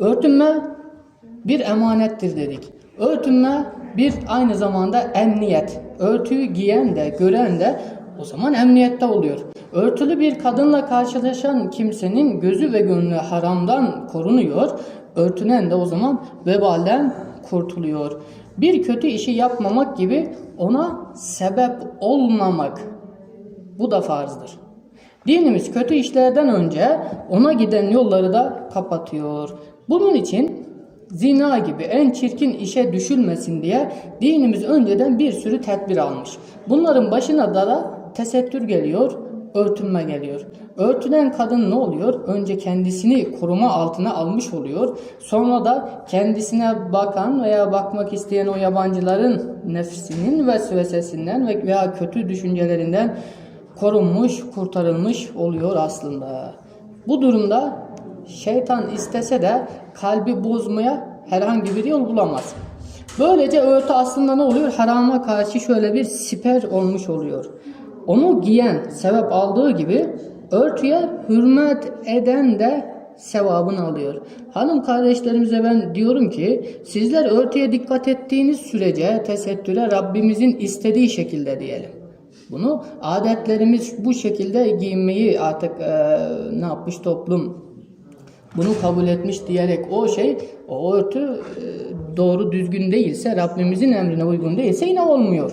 Örtünme bir emanettir dedik. Örtünme bir aynı zamanda emniyet. Örtüyü giyen de gören de o zaman emniyette oluyor. Örtülü bir kadınla karşılaşan kimsenin gözü ve gönlü haramdan korunuyor. Örtünen de o zaman vebalden kurtuluyor. Bir kötü işi yapmamak gibi ona sebep olmamak. Bu da farzdır. Dinimiz kötü işlerden önce ona giden yolları da kapatıyor. Bunun için zina gibi en çirkin işe düşülmesin diye dinimiz önceden bir sürü tedbir almış. Bunların başına da, da tesettür geliyor, örtünme geliyor. Örtünen kadın ne oluyor? Önce kendisini koruma altına almış oluyor. Sonra da kendisine bakan veya bakmak isteyen o yabancıların nefsinin vesvesesinden ve veya kötü düşüncelerinden korunmuş, kurtarılmış oluyor aslında. Bu durumda şeytan istese de kalbi bozmaya herhangi bir yol bulamaz. Böylece örtü aslında ne oluyor? Harama karşı şöyle bir siper olmuş oluyor. Onu giyen sebep aldığı gibi örtüye hürmet eden de sevabını alıyor. Hanım kardeşlerimize ben diyorum ki sizler örtüye dikkat ettiğiniz sürece tesettüre Rabbimizin istediği şekilde diyelim. Bunu adetlerimiz bu şekilde giyinmeyi artık e, ne yapmış toplum bunu kabul etmiş diyerek o şey o örtü e, doğru düzgün değilse Rabbimizin emrine uygun değilse yine olmuyor.